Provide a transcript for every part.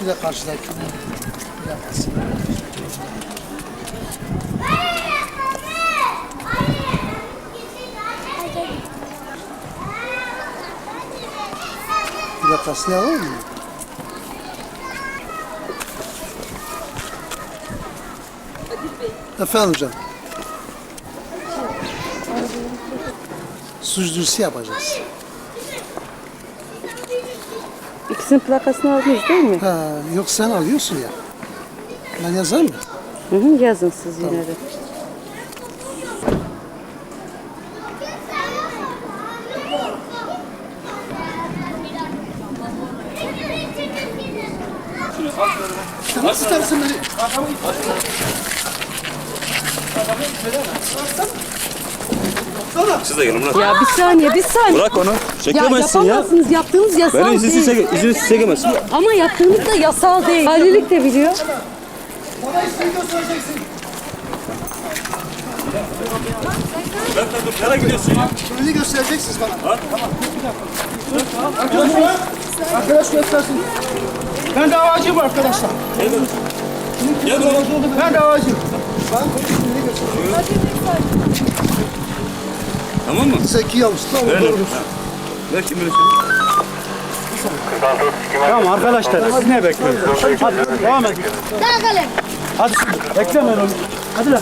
Bir de karşıdaki. Bilemezsin. Plakasını alır mı? Efendim. Suç duyurusu yapacağız. İkisinin plakasını aldınız değil mi? Ha, yok sen alıyorsun ya. Ben yazar mı? Hı hı, yazın siz yine de. Nasıl tanısın beni? Siz de gelin bırak. Ya bir saniye, bir saniye. Bırak onu. Ya Çekemezsin ya. yapamazsınız. Yaptığınız yasal Beni izinsiz, değil. çeke, izinsiz çekemezsin. Ama yaptığınız da yasal değil. Valilik de biliyor. Bana. Ben de dur. Nereye gidiyorsun ya? Kimliğini göstereceksiniz bana. Arkadaşlar, arkadaş göstersin. Ben davacıyım arkadaşlar. Gel buraya. Ben davacıyım. Ben polis kimliğini göstereceğim. Tamam mı? Zeki Yavuz. Tamam, doğru. Ver kim bilir. Tamam arkadaşlar siz ne bekliyorsunuz? Hadi devam edin. Hadi şimdi beklemeyin onu. Hadi lan.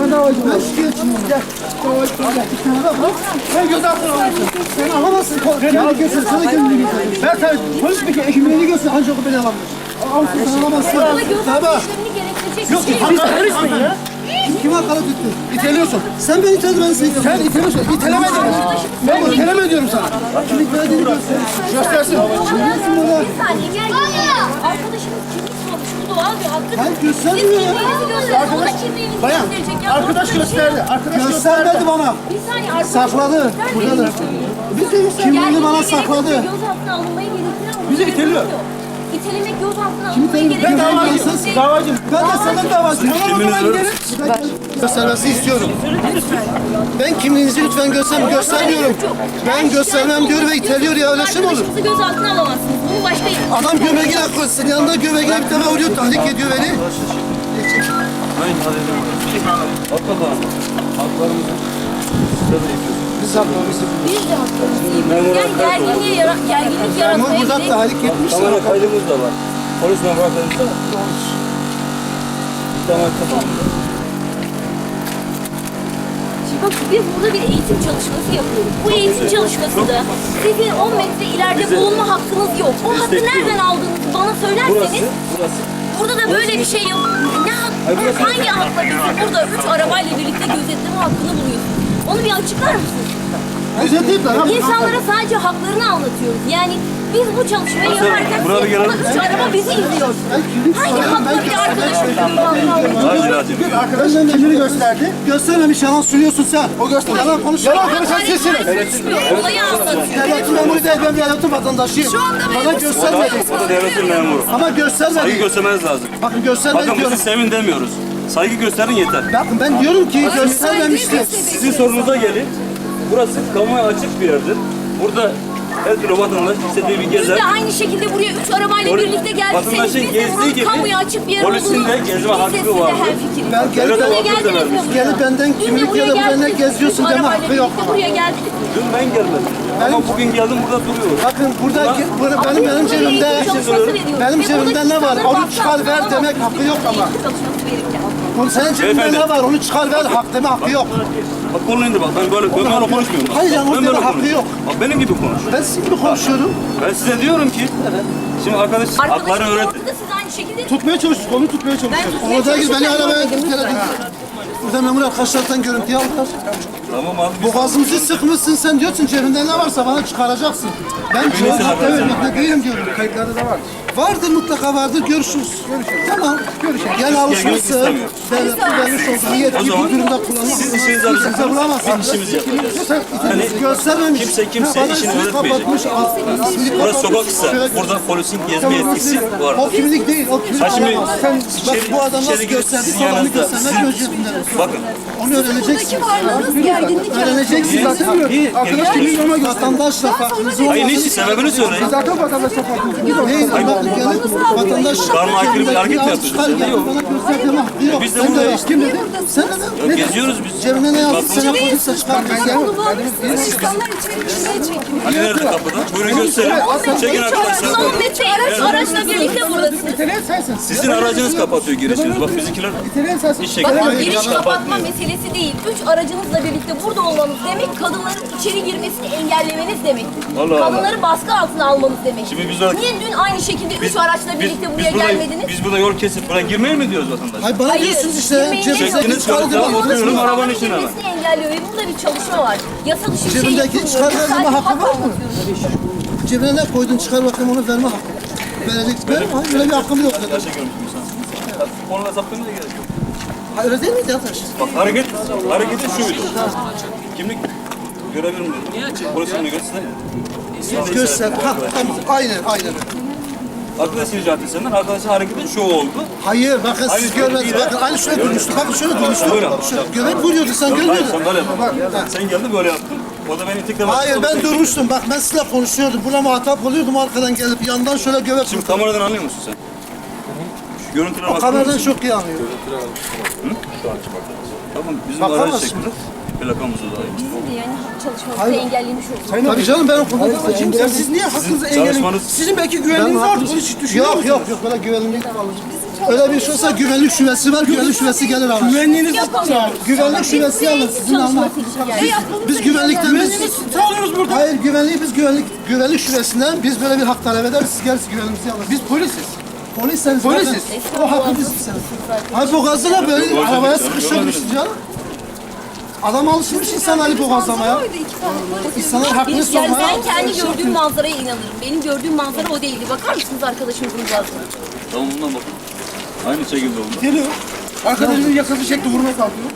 Ben davacıyım. Ben şikayetçiyim. Gel. Davacıyım. Gel. Bir tane bak. Sen gözaltına alırsın. Sen alamazsın. Kimliğini göster. Sana kimliğini göster. Ben sen polis bir kere kimliğini göster. Ancak o beni alamıyor. Sen alamazsın. Tamam. Yok ki. Biz karışmayın ya. Kim hakaret etti? İteliyorsun. Sen beni iteledin ben seni Sen iteliyorsun. İteleme diyorum. Ben iteleme diyorum sana. Kimlik verdiğini göster. Göstersin. Göstersin bana. Arkadaşımız kimlik sormuş. Bu doğal bir hakkı. Ben göstermiyor ya. kimliğinizi Bayan, arkadaş bir gösterdi. Arkadaş göstermedi bana. Bir saniye arkadaş Sakladı. Buradadır. Biz de kimliğini bana sakladı. Gözaltına alınmayı gerektirir ama Bizi iteliyor. İtelemek gözaltına iteliyor? gerektirir. Ben davacıyım. Davacım. Ben de senden davacıyım. Tamam o zaman gidelim. Göstermesi istiyorum. Ben kimliğinizi lütfen göstermem. Göstermiyorum. Ben göstermem diyor ve iteliyor ya öyle şey mi olur? Arkadaşınızı gözaltına alamazsınız. Bunu başka Adam göbeğine koysun. Yanında göbeğine bir tane vuruyor. Tahrik ediyor beni. Hayır hadi. At bakalım. Haklarımızı. Biz hakkımızı biz de yiyoruz. Yani gerginliğe yara gerginlik yaratmaya burada gerek tahrik etmiş. Kamera kaydımız da var. Polis memuru arkadaşlar. Tamam tamam. Şimdi bak biz burada bir eğitim çalışması yapıyoruz. Bu eğitim çalışması da sizin 10 metre ileride bulunma hakkınız yok. O hakkı nereden aldığınızı bana Burası, söylerseniz burası. burada da böyle bir şey yok. Ne hak, hangi hakla bizim burada 3 arabayla birlikte gözetleme hakkını buluyorsunuz? Onu bir açıklar mısınız? Gözeteyim lan. İnsanlara sadece haklarını anlatıyoruz. Yani biz bu çalışmayı yaparken buraya bir gelelim. burada 3 araba bizi izliyor. Hangi hakla bir arkadaşım alıyor? Hadi hadi. Arkadaşın kimliğini gösterdi. Göstermemiş yalan söylüyorsun sen. O göster. Yalan konuş. Yalan konuşan sensin. Olayı anlatıyor. Devletin memuru değil ben bir devletin vatandaşıyım. Bana göstermedi. O da devletin memuru. Ama Saygı göstermedi. göstermeniz lazım. Bakın göstermedi Bakın diyorum. bizi sevin demiyoruz. Saygı gösterin yeter. Bakın ben diyorum ki göstermemişti. Sizin sorunuza gelin. Burası kamuya açık bir yerdir. Burada her türlü vatandaş istediği bir Biz gezer. de aynı şekilde buraya üç arabayla Poli- birlikte geldiyseniz vatandaşın biz de gezdiği buranın gibi kamuya açık bir yer polisin de gezme biz hakkı hemfikiriz. Ben gelip Buraya ben, gelip benden kimlik buraya ya da benden geldiniz. geziyorsun deme hakkı yok. buraya geldiniz. Dün ben gelmedim. Ama bugün geldim burada duruyorum. Bakın burada burada benim benim cebimde benim cebimde ne var? Onu çıkar ver demek hakkı yok ama. Oğlum senin cebinde Beyefendi. ne var? Onu çıkar ver hak deme hakkı yok. Bak kolunu indir bak. Ben böyle, ben böyle konuşmuyorum. Hayır ben onun böyle hakkı konuşuyorum. yok. Bak benim gibi konuş. Ben sizin gibi konuşuyorum. Ben size diyorum ki şimdi arkadaş hakları Arkadaşım öğretin. ortada siz aynı şekilde Tutmaya çalıştık, onu tutmaya çalışıyoruz. tutmaya Orada gir beni çalışırken arabaya gittiler. Burada memur arkadaşlardan görüntüyü aldılar. Tamam abi. biz- Boğazımızı sıkmışsın sen diyorsun cebinde ne varsa bana çıkaracaksın. Ben cevap hakkı vermekte değilim diyorum. Kayıtlarda da var. Vardır mutlaka vardır görüşürüz. Tamam görüşürüz. Gel alışmışsın. istemiyor. Devlet vermiş olduğu zaman bu durumda kullanmak. Siz işinizi alın. Kimse bulamazsın. Biz işimizi yapacağız. Yani göstermemiş. kimse kimseye Bana işini ismini öğretmeyecek. kapatmış, al- ismini Burası kapatmış. sokak ise Şöyle- burada polisin gezme yetkisi O var. kimlik değil, o kimlik Ha şimdi olamaz. Sen bak içeri- bu adam nasıl girip gösterdi, sizin onu yanınızda, göstermek sizin- öncelikler. Bakın Onu öğreneceksin. varlığınız gerçekten gerginlik Öğreneceksin zaten. Arkadaş kimliğini ona göster. Vatandaş şafakınızı Hayır niçin sebebini söyleyin. Zaten vatandaş şafakınızı. Neyin? Vatandaş Karma aykırı bir hareket mi yapıyorsun? Çıkar gel. Bana göster deme hakkı yok. Biz de Sen buradayız. Kim dedi? Sen ne dedin? Geziyoruz biz. Cebine ne yazdın? Sen polise çıkar. İnsanlar içeri içine çekiyor. Hani nerede kapıda? Buyurun gösterin. Çekin arkadaşlar. 10 metre araç, araçla birlikte buradasınız. Sizin aracınız kapatıyor girişiniz. Bak bizimkiler hiç Bakın giriş kapatma meselesi değil. Üç aracınızla birlikte burada olmanız demek kadınların içeri girmesini engellemeniz demektir. Allah Allah. Kadınları baskı altına almanız demek. Şimdi biz orada- Niye dün aynı şekilde üç araçla birlikte buraya burada, gelmediniz? biz burada yol kesip buraya girmeye mi diyoruz vatandaş? Hayır bana Hayır, diyorsunuz işte. girmeyin Cebinizdeki demiyorum. çıkar Çektiniz dedim. kağıtları, oturuyorum arabanın içine girmesini engelliyor ve burada bir çalışma var. Yasa dışı bir şey Cebindeki yapılmıyor. çıkar Biz verme sadece hakkı hak var mı? anlatıyoruz. Cebine ne koydun çıkar bakayım onu verme hakkı. Verecek. Benim hayır böyle bir hakkım yok. Gerçek görmüşüm insan. Onunla saptığımda gerek yok. Öyle değil miydi arkadaş? Bak hareket, hareketin şuydu. Kimlik görebilir miyim. Niye açık? Polis onu göster. Göster. Ha tamam. Aynen aynen. Arkadaş rica senden. Arkadaşın hareketin şu oldu. Hayır bakın Aynı siz görmediniz. tepkiyle- Bakın aynı şöyle durmuştu. Bakın şöyle durmuştu. Böyle. Şöyle göbek vuruyordu sen Hayır görmüyordun. sen böyle. Bak, ha. Sen geldin böyle yaptın. O da beni tekrar... Hayır ben durmuştum. Bak ben sizinle konuşuyordum. Buna muhatap oluyordum arkadan gelip yandan şöyle göbek Şimdi vurdu. kameradan anlıyor musun sen? Şu görüntülere O bak. kameradan çok iyi anlıyorum. Tamam bizim Bakar aracı mısın? çekildi. Plakamızı da ayrı. Bizim de yani çalışmamızı engellemiş olduk. Tabii canım ben o konuda Şimdi siz niye hakkınızı engelleyin? çalışmanız- Sizin belki güvenliğiniz vardır. Onu hiç düşünüyor Yok yok yok. Böyle güvenlik Öyle bir şey olsa güvenlik şubesi var. Güvenlik şubesi gelir alır. Güvenliğiniz Güvenlik şubesi alır. Sizin almak. Biz güvenlikten biz sağlıyoruz burada. Hayır güvenliği biz güvenlik güvenlik şubesinden biz böyle bir hak talep ederiz. Siz gelirsiniz güvenliğimizi alır. Biz polisiz. Polisseniz polisiz. O hakkı bizsiniz. Hayır boğazda da böyle arabaya sıkıştırmışsınız canım. Adam alışmış insan Ali boğazlamaya. İnsanlar hakkını Biz, yani sormaya. ben kendi gördüğüm manzaraya inanırım. Benim gördüğüm manzara o değildi. Bakar mısınız arkadaşımızın gazına? Tamam bundan bakın. Aynı şekilde oldu. Geliyor. Arkadaşının yakası çekti vurmaya kalkıyor.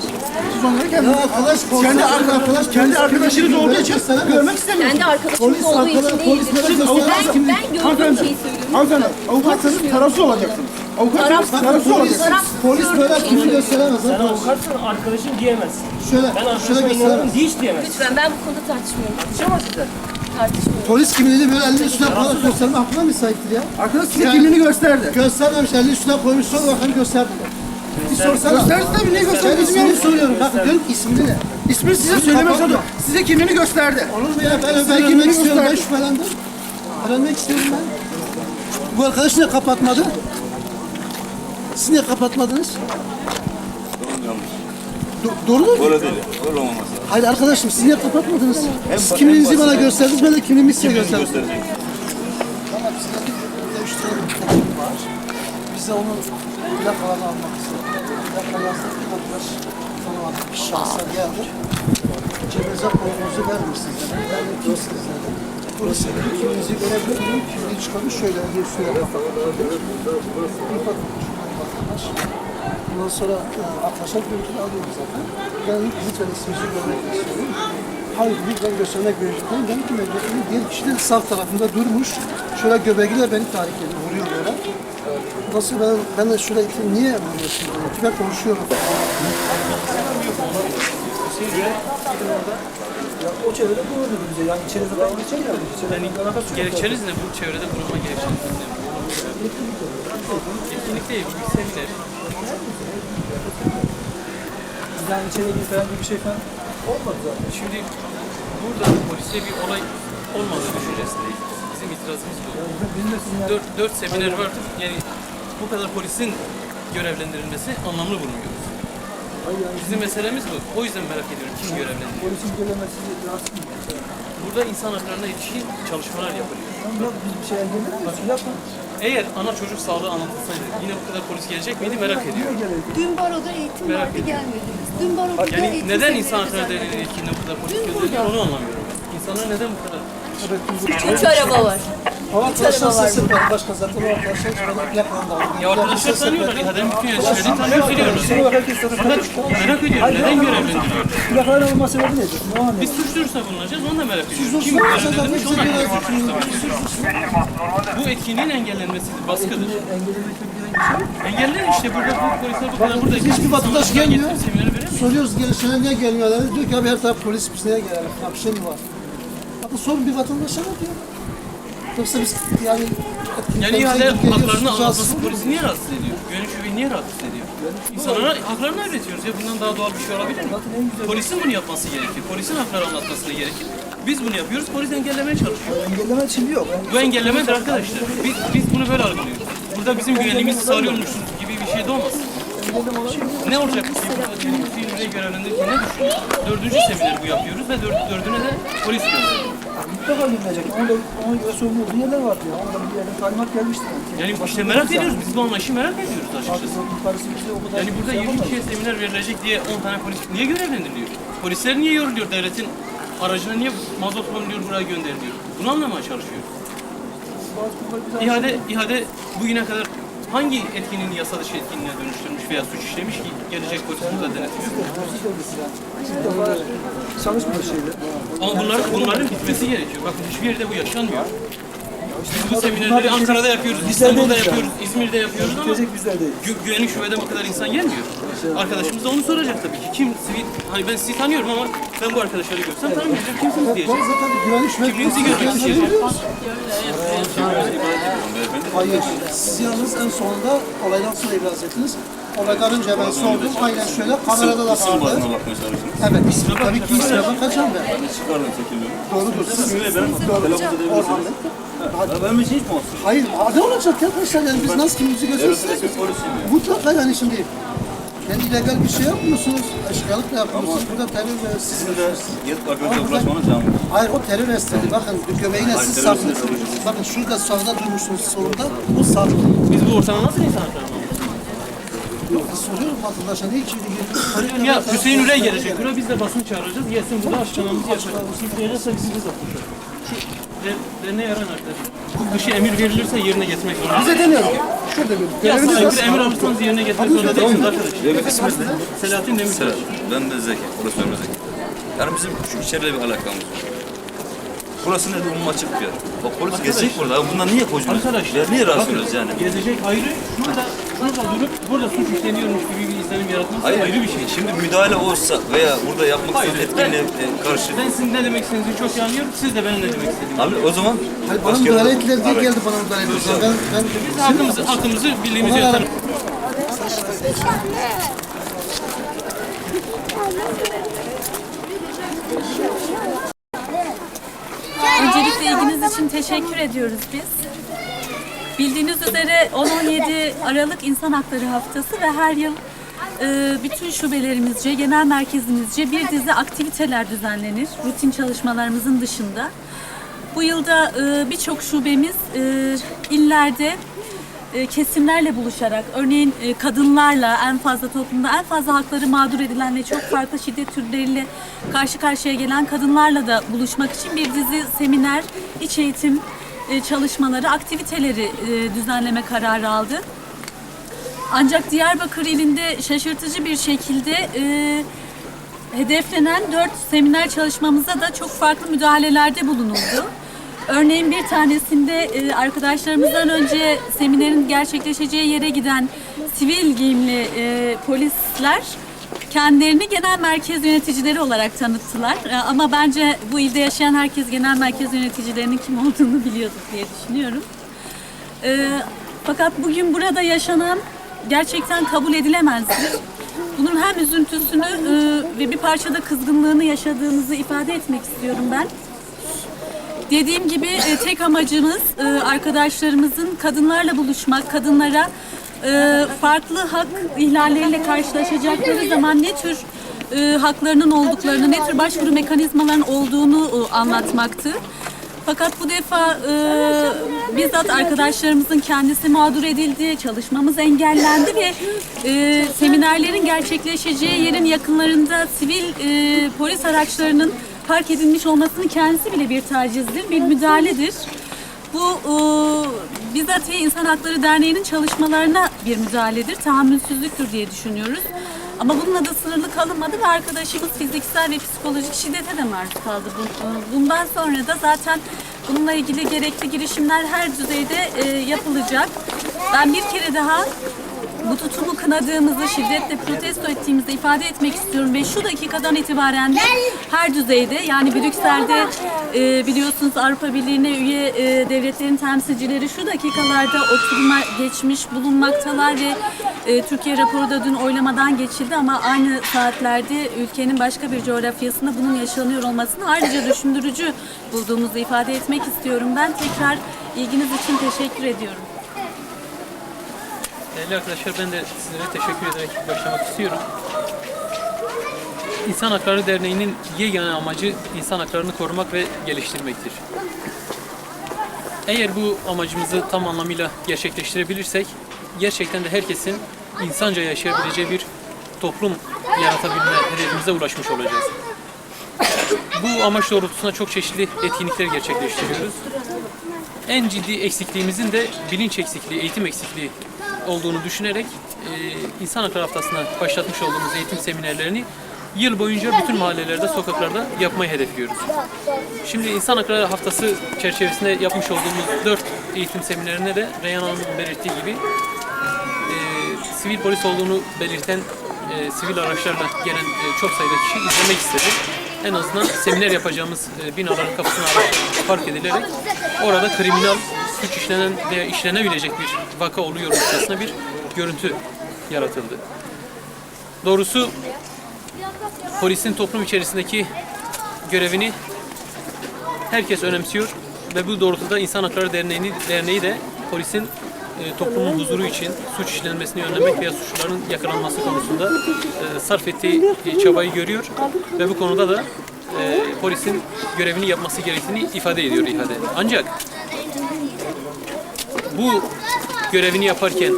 Siz onları kendi arkadaş kendi arkadaş kendi arkadaşınız olduğu için görmek istemiyor. Kendi arkadaşımız olduğu için değildi. Ben, ben gördüğüm şeyi söylüyorum. Hanımefendi avukatsanız tarafsız olacaksınız. Avukat Taraf- tarafsız olacaksınız. taraf Polis böyle kimi gösteremez. Sen avukatsın arkadaşın diyemezsin. Şöyle Ben şöyle arkadaşıma inanırım gösteremez. diye hiç diyemezsin. Lütfen ben bu konuda tartışmıyorum. Tartışamazsın. Tartışmıyorum. Polis kimliğini böyle elinin üstüne koyarak gösterme hakkına mı sahiptir ya? Arkadaş size kimliğini gösterdi. Göstermemiş elinin üstüne koymuş sonra bakalım gösterdi? Bir sorsana. Gösterdi tabii niye gösterdi? Ben ismini soruyorum. Bakın diyorum ki ismini ne? İsmini size söylemek zorunda. Size kimliğini gösterdi. Olur mu ya? Ben öğrenmek istiyorum. Ben şüphelendim. Öğrenmek istiyorum ben. Bu arkadaş niye kapatmadı? Siz niye kapatmadınız? Do- doğru mu? Böyle değil. Böyle olmaz. lazım. Hayır arkadaşım siz niye kapatmadınız? Siz kimliğinizi bana gösterdiniz, ben de kimliğimi size gösterdim. Tamam size bir de üç tane bir teknik var. Bize onun plakalarını almak istedim. Plaka yazdık, arkadaş tanımadık bir şahsa geldi. Cebinize koyduğunuzu vermişsiniz dedi. Ben de kimsiniz dedim. Burası dedi, kimliğinizi görebilir miyim? Kimliği çıkarmış şöyle bir üstüne kapattı. Bir bakın şuradan vatandaş. Ondan sonra e, arkadaşlar görüntülü alıyoruz zaten. Ben lütfen isminizi görmek istiyorum. Hayır lütfen göstermek mevcutlayım. Ben kim mevcutlayım? Diğer kişi de sağ tarafında durmuş. Şöyle göbeğiyle beni tahrik ediyor, vuruyor böyle. Nasıl ben, ben de şöyle iteyim, niye vuruyorsun böyle? Ben konuşuyorum. O çevrede dedi bize. Yani içeri zaten geçecek ya. Yok. Gerekçeniz ne? Bu çevrede bulunma gerekçeniz ne? Etkinlik değil, bir seminer. Yani içeriye girip herhangi bir şey falan olmadı zaten. Şimdi burada polise bir olay olmadığı düşüncesindeyiz. Bizim itirazımız bu. Bilmesin yani. Dört, dört seminer var. Yani bu kadar polisin görevlendirilmesi anlamlı bulmuyoruz. Bizim meselemiz bu. O yüzden merak ediyorum kim görevlendiriyor. Polisin gelemesi rahatsız mı? Burada insan haklarına ilişkin çalışmalar yapılıyor. Yok biz bir şey engellemiyoruz. Yapma. Eğer ana çocuk sağlığı anlatılsaydı yine bu kadar polis gelecek miydi merak ediyorum. Dün baroda eğitim Merak vardı ediyorum. gelmediniz. Dün baroda Yani eğitim neden semineri insan hakları düzenledik. ilişkinde bu kadar polis gönderiyor onu anlamıyorum. İnsanlar neden bu kadar Üç araba var. O arkadaşlar var. Başka zaten o arkadaşlar şurada plakalarını da aldı. Ya arkadaşlar tanıyorlar. İHA'den bütün yöneticileri tanıyor biliyoruz. Fakat merak ediyorum neden görevlendiriyor? Plakaların olma sebebi nedir? Ne anlıyor? Biz suç duyurusuna bulunacağız onu da merak ediyoruz. Kim görevlendirmiş zaten onu da merak ediyoruz. biraz Bu etkinliğin engellenmesidir, baskıdır. Engeller işte burada bu polisler bu kadar burada. hiçbir vatandaş gelmiyor. mi? Soruyoruz gelişine niye gelmiyorlar? Diyor ki abi her taraf polis biz neye gelelim? Ya bir şey mi var? Hatta sorun bir vatandaşa ne diyor? Yoksa biz yani Yani ihale haklarını rahatsız polisi niye rahatsız ediyor? Güvenlik şubeyi niye rahatsız ediyor? İnsanlara haklarını öğretiyoruz ya bundan daha doğal bir şey olabilir mi? Polisin bunu yapması gerekir. Polisin hakları anlatması gerekir. Biz bunu yapıyoruz, polis engellemeye çalışıyor. Engelleme için yok. Bu engellemedir arkadaşlar. Biz, biz bunu böyle algılıyoruz. Burada bizim güvenliğimizi sağlıyormuşuz gibi bir şey de olmasın. Ne olacak? Yüreği görevlendirirken ne? Dördüncü seminer bu yapıyoruz ve dör, dördüne de polis gönderiyor. Mutlaka gönderecek. Ona, ona göre sorumlu olduğu yerler var diyor. Ona da bir yerden talimat gelmiştir. Yani işte merak ediyoruz. Biz bu anlayışı merak ediyoruz açıkçası. Yani burada şey 20 yapamaz. kişiye seminer verilecek diye 10 tane polis niye görevlendiriliyor? Polisler niye yoruluyor? Devletin aracına niye mazot konuluyor buraya gönderiliyor? Bunu anlamaya çalışıyor. İhade, ihade bugüne kadar hangi etkinin yasa dışı etkinliğe dönüştürmüş veya suç işlemiş ki gelecek polis burada denetliyor? Çalışmıyor şeyler. Ama bunların, bunların bitmesi gerekiyor. Bakın hiçbir yerde bu yaşanmıyor. Biz bu seminerleri Ankara'da yapıyoruz, İstanbul'da yapıyoruz, İzmir'de yapıyoruz ama bizler değil. Gü güvenlik şubeden bu kadar insan gelmiyor. Arkadaşımız da onu soracak tabii ki. Kim sivil, hani ben sizi tanıyorum ama ben bu arkadaşları görsem tanımayacağım. Kimsiniz diyecek. Zaten güvenlik şubesi. Kimliğinizi görmek isteyecek. Hayır. Siz yalnız en sonunda olaydan sonra ibraz ettiniz. Olaydan önce ben sordum. Aynen şöyle kamerada da İsim vardı. bazına bakmaya. Evet. isim- Tabii ki isimlerden kaçan ben. Çıkardım çekilmiyorum. Doğrudur. Siz Öyle benim telefonda devresiniz. Ben şey mi olsun? Hayır, ne olacak arkadaşlar yani biz nasıl kimimizi gösterirsek mutlaka yani şimdi yani illegal bir şey yapmıyorsunuz, eşkıyalık da yapmıyorsunuz. Burada terör ve siz Sizin de yet arkadaşlar ulaşmanız lazım. Hayır o terör esnedi. Bakın göbeğine siz esnedi. Bakın şurada sağda durmuşsunuz solunda. O sardı. Biz bu ortama nasıl insan haklarını Yok, soruyorum vatandaşa ne için diye. Ya Hüseyin Ürey gelecek. Buraya biz de basın çağıracağız. Gelsin burada açıklamamızı yapacak. Gelirse bizi biz atacak. De- derneğe yaran arkadaş. Bu dışı emir verilirse yerine getirmek zorunda. Bize demiyorum. Şurada bir. Ya sahibi nasıl? emir alırsanız yerine getirmek zorunda değilsiniz arkadaş. Evet, isminiz ne? Selahattin Demirtaş. Ben de Zeki, profesör Zeki. Yani bizim şu içeriyle bir alakamız var. Burası ne de umum açık bir yer. Bak polis geçecek burada. Bundan niye koşmuyoruz? Arkadaşlar, Ya niye rahatsız oluyoruz yani? Gezecek ayrı, şurada, şurada durup burada suç işleniyormuş gibi bir izlenim yaratması Hayır, ayrı bir şey. Şimdi müdahale olsa veya burada yapmak Hayır, istediğiniz ben- etkinliğe e, karşı... Ben sizin ne demek istediğinizi çok iyi anlıyorum. Siz de benim ne demek istediğimi. Abi o zaman... Hayır, bana başka- müdahale ettiler diye geldi bana müdahale ettiler. Ben, ben, Biz hakkımızı, hakkımızı bildiğimiz Ona yöntem. Öncelikle ilginiz için teşekkür ediyoruz biz. Bildiğiniz üzere 10-17 Aralık İnsan Hakları Haftası ve her yıl e, bütün şubelerimizce, genel merkezimizce bir dizi aktiviteler düzenlenir. Rutin çalışmalarımızın dışında. Bu yılda e, birçok şubemiz e, illerde e, kesimlerle buluşarak, örneğin e, kadınlarla en fazla toplumda en fazla hakları mağdur edilen ve çok farklı şiddet türleriyle karşı karşıya gelen kadınlarla da buluşmak için bir dizi seminer, iç eğitim çalışmaları, aktiviteleri e, düzenleme kararı aldı. Ancak Diyarbakır ilinde şaşırtıcı bir şekilde e, hedeflenen dört seminer çalışmamıza da çok farklı müdahalelerde bulunuldu. Örneğin bir tanesinde e, arkadaşlarımızdan önce seminerin gerçekleşeceği yere giden sivil giyimli e, polisler kendilerini genel merkez yöneticileri olarak tanıttılar. E, Ama bence bu ilde yaşayan herkes genel merkez yöneticilerinin kim olduğunu biliyordur diye düşünüyorum. Ee, fakat bugün burada yaşanan gerçekten kabul edilemezdir. Bunun hem üzüntüsünü e, ve bir parçada kızgınlığını yaşadığımızı ifade etmek istiyorum ben. Dediğim gibi e, tek amacımız e, arkadaşlarımızın kadınlarla buluşmak, kadınlara e, farklı hak ihlalleriyle karşılaşacakları zaman ne tür e, haklarının olduklarını, ne tür başvuru mekanizmalarının olduğunu e, anlatmaktı. Fakat bu defa e, bizzat arkadaşlarımızın kendisi mağdur edildi, çalışmamız engellendi ve e, seminerlerin gerçekleşeceği yerin yakınlarında sivil e, polis araçlarının park edilmiş olmasının kendisi bile bir tacizdir, bir müdahaledir. Bu e, bizatihi İnsan Hakları Derneği'nin çalışmalarına bir müdahaledir, tahammülsüzlüktür diye düşünüyoruz. Ama bununla da sınırlı kalınmadı ve arkadaşımız fiziksel ve psikolojik şiddete de maruz kaldı. E, Bundan sonra da zaten bununla ilgili gerekli girişimler her düzeyde e, yapılacak. Ben bir kere daha bu tutumu kınadığımızı, şiddetle protesto ettiğimizi ifade etmek istiyorum ve şu dakikadan itibaren de her düzeyde yani Brüksel'de e, biliyorsunuz Avrupa Birliği'ne üye e, devletlerin temsilcileri şu dakikalarda oturuma geçmiş bulunmaktalar ve e, Türkiye raporu da dün oylamadan geçildi ama aynı saatlerde ülkenin başka bir coğrafyasında bunun yaşanıyor olmasını ayrıca düşündürücü bulduğumuzu ifade etmek istiyorum. Ben tekrar ilginiz için teşekkür ediyorum. Değerli arkadaşlar ben de sizlere teşekkür ederek başlamak istiyorum. İnsan Hakları Derneği'nin yegane amacı insan haklarını korumak ve geliştirmektir. Eğer bu amacımızı tam anlamıyla gerçekleştirebilirsek gerçekten de herkesin insanca yaşayabileceği bir toplum yaratabilme hedefimize ulaşmış olacağız. Bu amaç doğrultusunda çok çeşitli etkinlikler gerçekleştiriyoruz. En ciddi eksikliğimizin de bilinç eksikliği, eğitim eksikliği olduğunu düşünerek e, İnsan Hakları Haftası'na başlatmış olduğumuz eğitim seminerlerini yıl boyunca bütün mahallelerde, sokaklarda yapmayı hedefliyoruz. Şimdi İnsan Hakları Haftası çerçevesinde yapmış olduğumuz dört eğitim seminerine de Reyhan Hanım'ın belirttiği gibi e, sivil polis olduğunu belirten e, sivil araçlarla gelen e, çok sayıda kişi izlemek istedi. En azından seminer yapacağımız e, binaların kapısına park edilerek orada kriminal suç işlenen veya işlenebilecek bir vaka oluyormuşçasına bir görüntü yaratıldı. Doğrusu polisin toplum içerisindeki görevini herkes önemsiyor ve bu doğrultuda İnsan Hakları Derneği, Derneği de polisin e, toplumun huzuru için suç işlenmesini önlemek veya suçların yakalanması konusunda e, sarf ettiği e, çabayı görüyor ve bu konuda da e, polisin görevini yapması gerektiğini ifade ediyor ihade. Ancak bu görevini yaparken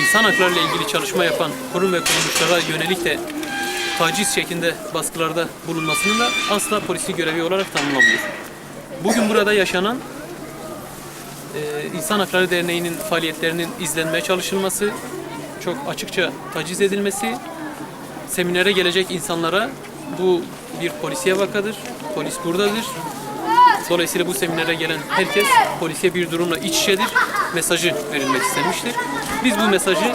insan hakları ile ilgili çalışma yapan kurum ve kuruluşlara yönelik de taciz şeklinde baskılarda bulunmasının da asla polisi görevi olarak tanımlamıyor. Bugün burada yaşanan e, İnsan Hakları Derneği'nin faaliyetlerinin izlenmeye çalışılması, çok açıkça taciz edilmesi, seminere gelecek insanlara bu bir polisiye vakadır, polis buradadır. Dolayısıyla bu seminere gelen herkes polisiye bir durumla iç içedir mesajı verilmek istenmiştir. Biz bu mesajı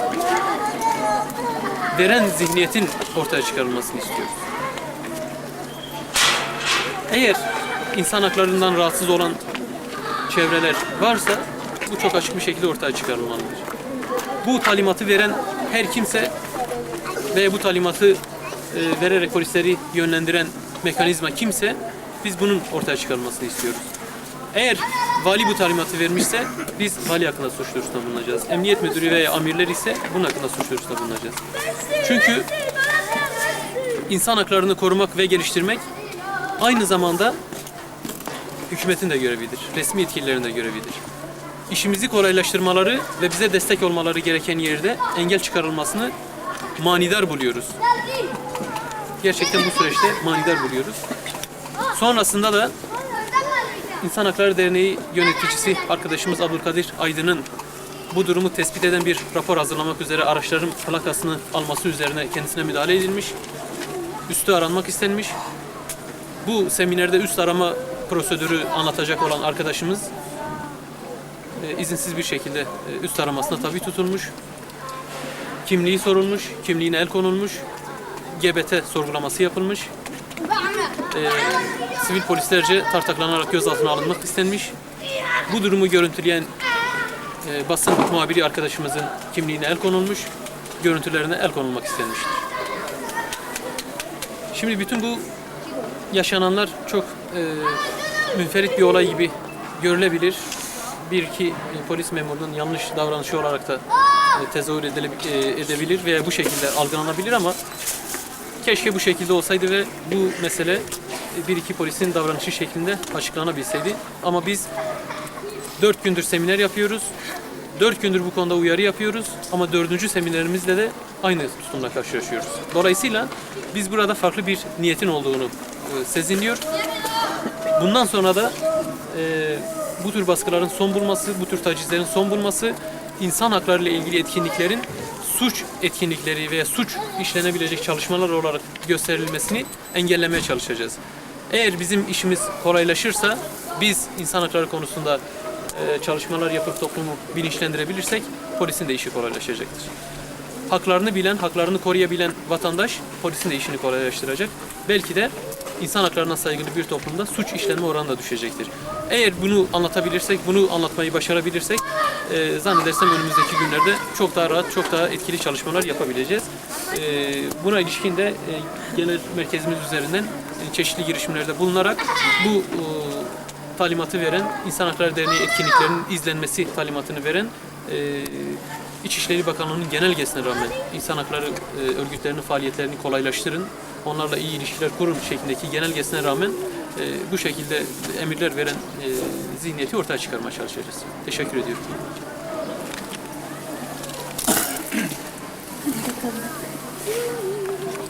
veren zihniyetin ortaya çıkarılmasını istiyoruz. Eğer insan haklarından rahatsız olan çevreler varsa bu çok açık bir şekilde ortaya çıkarılmalıdır. Bu talimatı veren her kimse ve bu talimatı e, vererek polisleri yönlendiren mekanizma kimse biz bunun ortaya çıkarılmasını istiyoruz. Eğer vali bu talimatı vermişse biz vali hakkında suç duyurusunda bulunacağız. Emniyet müdürü veya amirler ise bunun hakkında suç duyurusunda bulunacağız. Çünkü insan haklarını korumak ve geliştirmek aynı zamanda hükümetin de görevidir. Resmi yetkililerin de görevidir. İşimizi kolaylaştırmaları ve bize destek olmaları gereken yerde engel çıkarılmasını manidar buluyoruz. Gerçekten bu süreçte manidar buluyoruz. Sonrasında da İnsan Hakları Derneği yöneticisi arkadaşımız Abdülkadir Aydın'ın bu durumu tespit eden bir rapor hazırlamak üzere araçların plakasını alması üzerine kendisine müdahale edilmiş. Üstü aranmak istenmiş. Bu seminerde üst arama prosedürü anlatacak olan arkadaşımız e, izinsiz bir şekilde e, üst aramasına tabi tutulmuş. Kimliği sorulmuş, kimliğine el konulmuş. GBT sorgulaması yapılmış. E, sivil polislerce tartaklanarak gözaltına alınmak istenmiş. Bu durumu görüntüleyen e, basın muhabiri arkadaşımızın kimliğine el konulmuş, görüntülerine el konulmak istenmiştir. Şimdi bütün bu yaşananlar çok e, münferit bir olay gibi görülebilir. Bir iki e, polis memurunun yanlış davranışı olarak da e, tezahür edile- e, edebilir veya bu şekilde algılanabilir ama keşke bu şekilde olsaydı ve bu mesele e, bir iki polisin davranışı şeklinde açıklanabilseydi. Ama biz dört gündür seminer yapıyoruz. Dört gündür bu konuda uyarı yapıyoruz ama dördüncü seminerimizde de aynı tutumla karşılaşıyoruz. Dolayısıyla biz burada farklı bir niyetin olduğunu e, sezinliyor. Bundan sonra da e, bu tür baskıların son bulması, bu tür tacizlerin son bulması, insan hakları ile ilgili etkinliklerin suç etkinlikleri veya suç işlenebilecek çalışmalar olarak gösterilmesini engellemeye çalışacağız. Eğer bizim işimiz kolaylaşırsa biz insan hakları konusunda e, çalışmalar yapıp toplumu bilinçlendirebilirsek polisin de işi kolaylaşacaktır. Haklarını bilen, haklarını koruyabilen vatandaş polisin de işini kolaylaştıracak. Belki de insan haklarına saygılı bir toplumda suç işlenme oranı da düşecektir. Eğer bunu anlatabilirsek, bunu anlatmayı başarabilirsek e, zannedersem önümüzdeki günlerde çok daha rahat, çok daha etkili çalışmalar yapabileceğiz. E, buna ilişkin de e, genel merkezimiz üzerinden e, çeşitli girişimlerde bulunarak bu e, talimatı veren, İnsan Hakları Derneği etkinliklerinin izlenmesi talimatını veren e, İçişleri Bakanlığı'nın genelgesine rağmen insan hakları e, örgütlerinin faaliyetlerini kolaylaştırın, onlarla iyi ilişkiler kurun şeklindeki genelgesine rağmen bu şekilde emirler veren e, zihniyeti ortaya çıkarmaya çalışacağız. Teşekkür ediyorum.